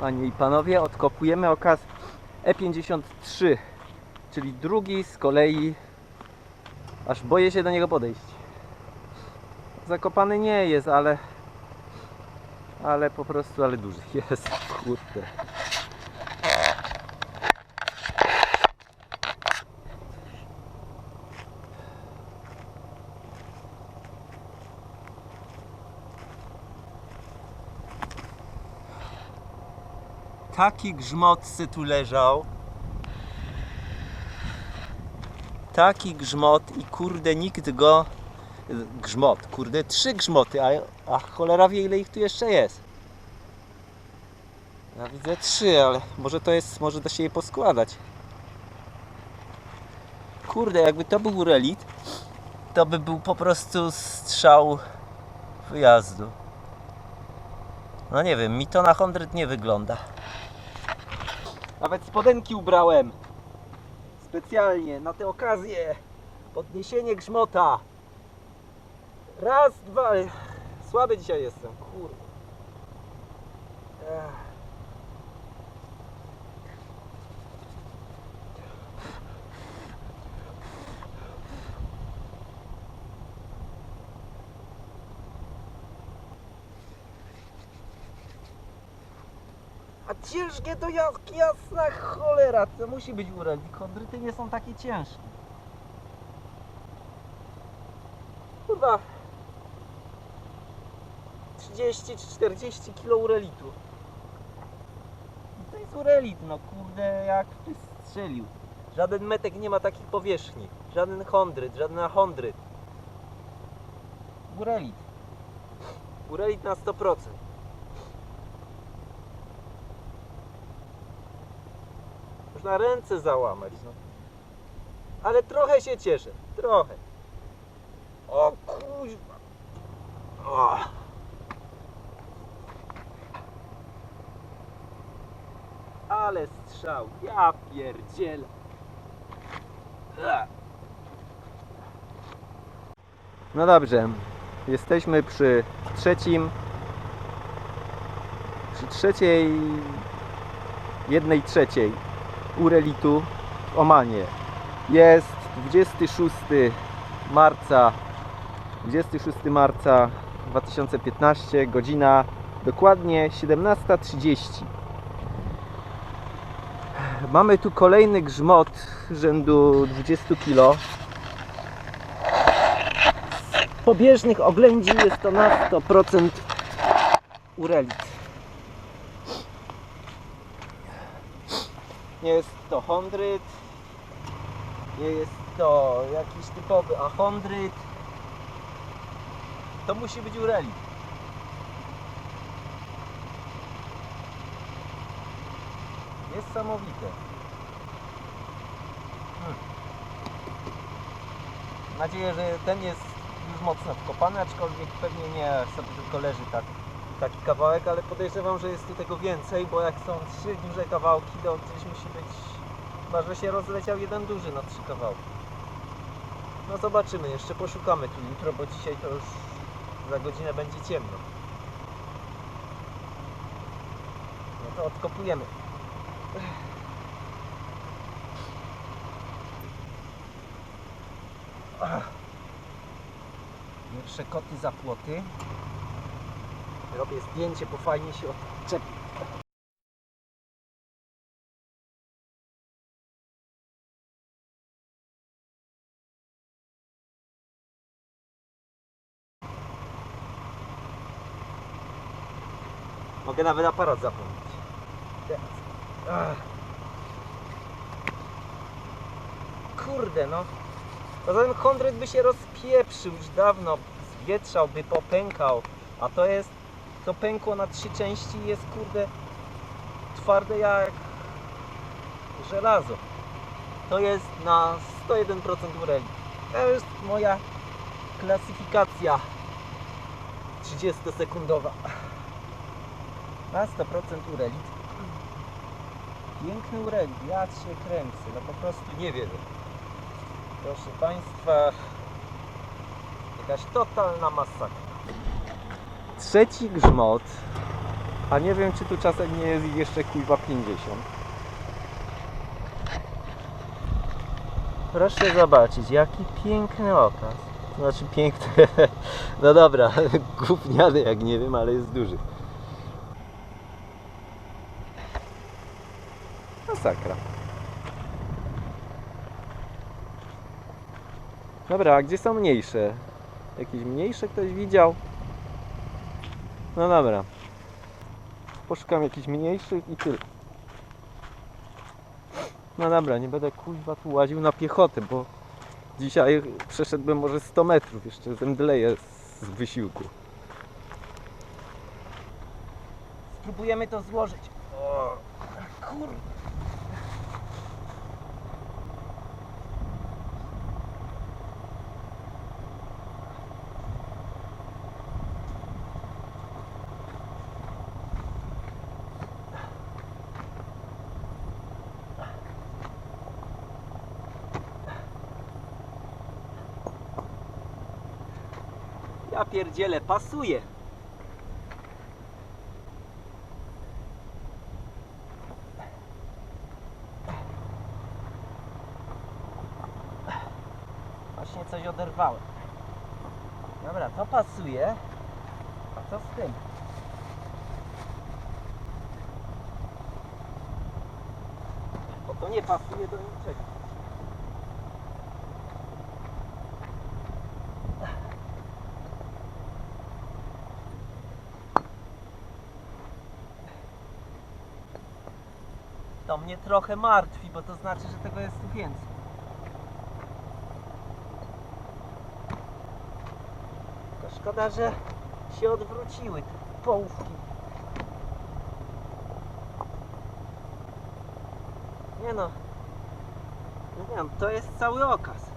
Panie i panowie, odkopujemy okaz E53, czyli drugi z kolei, aż boję się do niego podejść. Zakopany nie jest, ale ale po prostu, ale duży jest, kurde. Taki grzmot se tu leżał. Taki grzmot i kurde nikt go... Grzmot, kurde, trzy grzmoty, a, a cholera wie ile ich tu jeszcze jest. Ja widzę trzy, ale może to jest, może da się je poskładać. Kurde, jakby to był relit, to by był po prostu strzał wyjazdu. No nie wiem, mi to na 100 nie wygląda. Nawet spodenki ubrałem. Specjalnie na tę okazję. Podniesienie grzmota. Raz, dwa. Słaby dzisiaj jestem, kurde. Ech. A ciężkie to jak jasna cholera. To musi być urelik. Chondryty nie są takie ciężkie. Kurwa. 30 czy 40 kg urelitu. To jest urelit, no kurde, jak wystrzelił. Żaden metek nie ma takich powierzchni. Żaden chondryt, żaden achondryt. Urelit. Urelit na 100%. Można ręce załamać, no. Ale trochę się cieszę, trochę. O kuźwa. O. Ale strzał, ja pierdzielę. No dobrze, jesteśmy przy trzecim, przy trzeciej, jednej trzeciej urelitu w Omanie. Jest 26 marca 26 marca 2015 godzina dokładnie 17.30 Mamy tu kolejny grzmot rzędu 20 kg Z pobieżnych oględzi jest to na 100% urelit Nie jest to chondryt, nie jest to jakiś typowy achondryt. To musi być urelit. Niesamowite. Mam nadzieję, że ten jest już mocno wkopany, aczkolwiek pewnie nie sobie tylko leży tak, taki kawałek, ale podejrzewam, że jest tu tego więcej, bo jak są trzy duże kawałki, to gdzieś musi być, chyba że się rozleciał jeden duży na trzy kawałki. No zobaczymy, jeszcze poszukamy tu jutro, bo dzisiaj to już za godzinę będzie ciemno. No to odkopujemy. Pierwsze koty za płoty. Robię zdjęcie, bo fajnie się odczepi. Mogę nawet aparat zapomnieć. Teraz. Kurde no. Poza tym chondryt by się rozpieprzył już dawno. Zwietrzał by popękał. A to jest, to pękło na trzy części jest kurde twarde jak żelazo. To jest na 101% ureli. To jest moja klasyfikacja 30-sekundowa. Na 100% urelit. Piękny urelit, ja się kręcę, no po prostu nie wierzę. Proszę Państwa, jakaś totalna masakra. Trzeci grzmot A nie wiem, czy tu czasem nie jest jeszcze kuźwa 50. Proszę zobaczyć, jaki piękny okaz. Znaczy piękny, no dobra, gówniany jak nie wiem, ale jest duży. Masakra. Dobra, a gdzie są mniejsze? Jakieś mniejsze ktoś widział? No dobra. Poszukam jakichś mniejszych i tyle. No dobra, nie będę kuźwa tu łaził na piechotę, bo dzisiaj przeszedłbym może 100 metrów, jeszcze zemdleję z wysiłku. Spróbujemy to złożyć. O, kurde. Ja pierdzielę, pasuje. Właśnie coś oderwałem. Dobra, to pasuje. A co z tym? Bo to nie pasuje do niczego. To mnie trochę martwi, bo to znaczy, że tego jest tu więcej. Szkoda, że się odwróciły te połówki. Nie no. Nie wiem, to jest cały okaz.